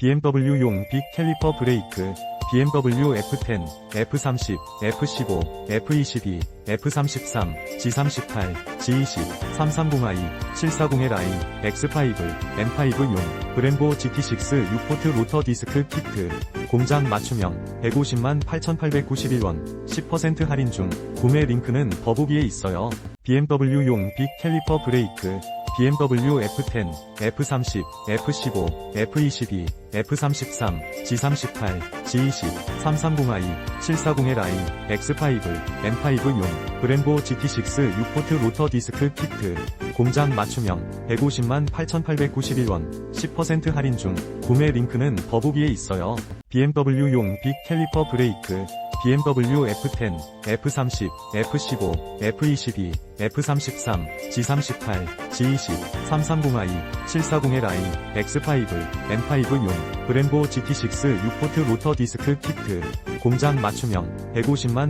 BMW용 빅 캘리퍼 브레이크, BMW F10, F30, F15, F22, F33, G38, G20, 330i, 740Li, X5, M5용, 브렘보 GT6 6포트 로터 디스크 키트, 공장 맞춤형, 150만 8,891원, 10% 할인 중, 구매 링크는 더보기에 있어요. BMW용 빅 캘리퍼 브레이크, BMW F10, F30, F15, F22, F33, G38, G20, 330i, 740Li, X5, M5용, 브렘보 GT6 6포트 로터 디스크 키트, 공장 맞춤형, 150만 8,891원, 10% 할인 중, 구매 링크는 더보기에 있어요. BMW용 빅 캘리퍼 브레이크, BMW F10, F30, F15, F22, F33, G38, G20, 330i, 740Li, X5, M5용, 브렘보 GT6 6포트 로터 디스크 키트, 공장 맞춤형, 150만